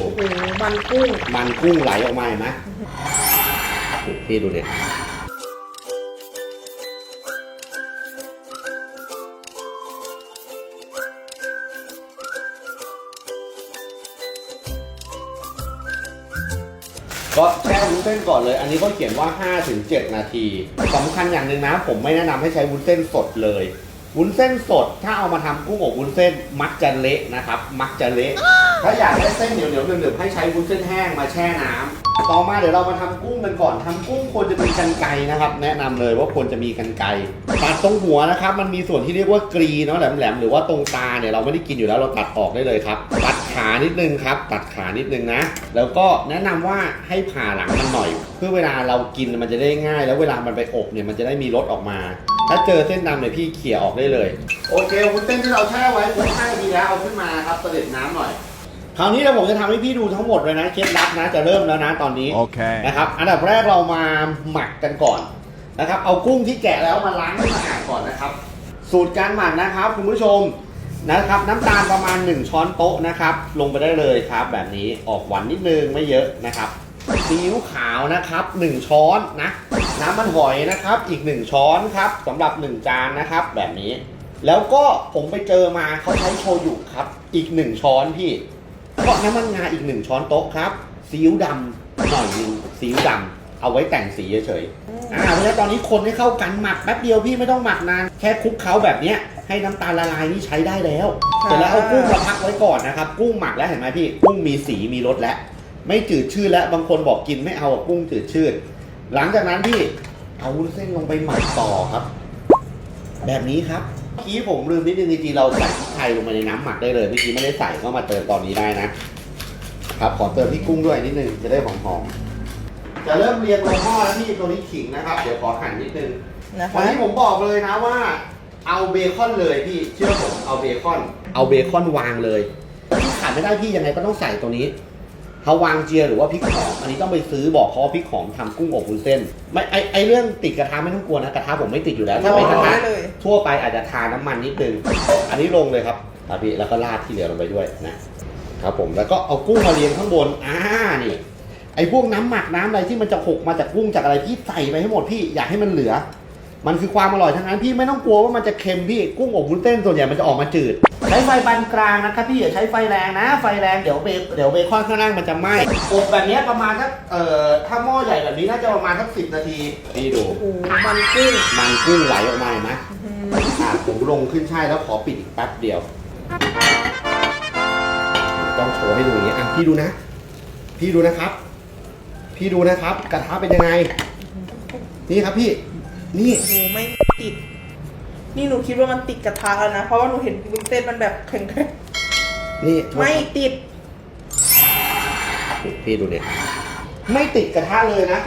โอ้โหมันกุ้ง มันกุ้งไหลออกมาเห็นไหมพี่ดูเนี่ยก็แช่วุ้นเส้นก่อนเลย อันนี้เขาเขียนว่า 5-7 นาทีสำคัญอย่างหนึ่งนะ ผมไม่แนะนำให้ใช้วุ้นเส้นสดเลย วุ้นเส้นสด ถ้าเอามาทำกุ้งอบวุ้นเส้นมักจะเละนะครับ มักจะเละ ถ้าอยากได้เส้นเหนียวๆหนึบๆให้ใช้วุ้นเส้นแห้งมาแช่น้ำต่อมาเดี๋ยวเรามาทำกุ้งกันก่อนทำกุ้งควรจะมีกันไกรนะครับ แนะนำเลยว่าควรจะมีกันไกรตัดตรงหัวนะครับ มันมีส่วนที่เรียกว่ากรีเนาะแหลมๆหรือว่าตรงตาเนี่ยเราไม่ได้กินอยู่แล้วเราตัดออกได้เลยครับ ตัดขานิดนึงครับ ตัดขานิดนึงนะ แล้วก็แนะนำว่าให้ผ่าหลังมันหน่อย เพื่อเวลาเรากินมันจะได้ง่าย แล้วเวลามันไปอบเนี่ยมันจะได้มีรสออกมา ถ้าเจอเส้นดำเนี่ยพี่เขี่ยออกได้เลย โอเควุ้นเส้นที่เราแช่ไว้ครบ5นาทีแล้วเอาขึ้นมาครับเสด็จน้ำหน่อย คราวนี้เดี๋ยวผมจะทำให้พี่ดูทั้งหมดเลยนะเคล็ดลับนะจะเริ่มแล้วนะตอนนี้ Okay. นะครับ อันดับแรกเรามาหมักกันก่อนนะครับ เอากุ้งที่แกะแล้วมาล้างให้สะอาดก่อนนะครับ สูตรการหมักนะครับคุณผู้ชมนะครับน้ำตาลประมาณ 1 ช้อนโต๊ะนะครับ ลงไปได้เลยครับ แบบนี้ออกหวานนิดนึงไม่เยอะนะครับ ซีอิ๊วขาวนะครับ 1 ช้อนนะน้ำมันหอยนะครับ อีก 1 ช้อนครับสำหรับ 1 จานนะครับ แบบนี้ แล้วก็ผมไปเจอมาเขาใช้โชยุครับ อีก 1 ช้อนพี่ก็น้ำมันงาอีก 1 ช้อนโต๊ะครับซีอิ๊วดำหน่อยหนึงซีอิ๊วดำเอาไว้แต่งสีเฉยๆอ่าเพราะฉะนั้นตอนนี้คนให้เข้ากันหมักแป๊บเดียวพี่ไม่ต้องหมักนานแค่คลุกเคล้าแบบเนี้ยให้น้ำตาลละลายนี่ใช้ได้แล้วเสร็จแล้วเอากุ้งมาพักไว้ก่อนนะครับ กุ้งหมักแล้วเห็นไหมพี่ กุ้งมีสีมีรสแล้ว ไม่จืดชืดแล้วบางคนบอกกินไม่เอากุ้งจืดชืดหลังจากนั้นพี่เอาวุ้นเส้นลงไปหมักต่อครับ แบบนี้ครับเมื่อกี้ผมลืมนิดนึงจริงๆเราใส่พริกไทยลงไปในน้ำหมักได้เลยเมื่อกี้ไม่ได้ใส่ก็มาเติมตอนนี้ได้นะครับขอเติมพี่กุ้งด้วยนิดนึงจะได้หอมๆจะเริ่มเรียงลงหม้อแล้วพี่ตัวนี้ขิงนะครับ เดี๋ยวขอหั่นนิดนึงนะวันคะนี้ผมบอกเลยนะว่า เอาเบคอนเลยพี่เชื่อผมเอาเบคอน เอาเบคอนวางเลยที่ขาดไม่ได้พี่ยังไงก็ต้องใส่ตัวนี้ เขาวางเจียหรือว่าพริกหอมอันนี้ต้องไปซื้อบอกเขาว่าพริกหอมทำกุ้งอบวุ้นเส้น ไม่ไอไอเรื่องติดกระทะไม่ต้องกลัวนะกระทะผมไม่ติดอยู่แล้ว ถ้าเป็นกระทะเลย ทั่วไปอาจจะทาน้ำมันนิดนึง อันนี้ลงเลยครับครับพี่แล้วก็ราดที่เหลือลงไปด้วยนะครับผมแล้วก็เอากุ้งมาเรียงข้างบนอ่านี่ ไอ้พวกน้ำหมักน้ำอะไรที่มันจะหกมาจากกุ้งจากอะไรพี่ใส่ไปให้หมดพี่อยากให้มันเหลือ มันคือความอร่อยทั้งนั้นพี่ไม่ต้องกลัวว่ามันจะเค็มพี่กุ้งอบวุ้นเส้นส่วนใหญ่มันจะออกมาจืด ใช้ไฟปานกลางนะครับพี่อย่าใช้ไฟแรงนะ ไฟแรงเดี๋ยวเบเดี๋ยวเบคอนข้างล่างมันจะไหม้อบแบบเนี้ยประมาณสักเอ่อถ้าหม้อใหญ่แบบนี้น่าจะประมาณสักสิบนาทีพี่ดูโอ้โหมันกุ้งมันกุ้งไหลออกมาเห็นไหมอืมอะผมลงขึ้นช่ายแล้วขอปิดอีกแป๊บเดียว ต้องโชว์ให้ดูอย่างนี้อะพี่ดูนะ พี่ดูนะครับ พี่ดูนะครับ กระทะเป็นยังไง นี่ครับพี่ นี่โอ้โหไม่ติด นี่หนูคิดว่ามันติดกระทะแล้วนะ เพราะว่าหนูเห็นวุ้นเส้นมันแบบแข็งนี่ๆไม่ติด พี่ดูเนี่ยไม่ติดกระทะเลยนะ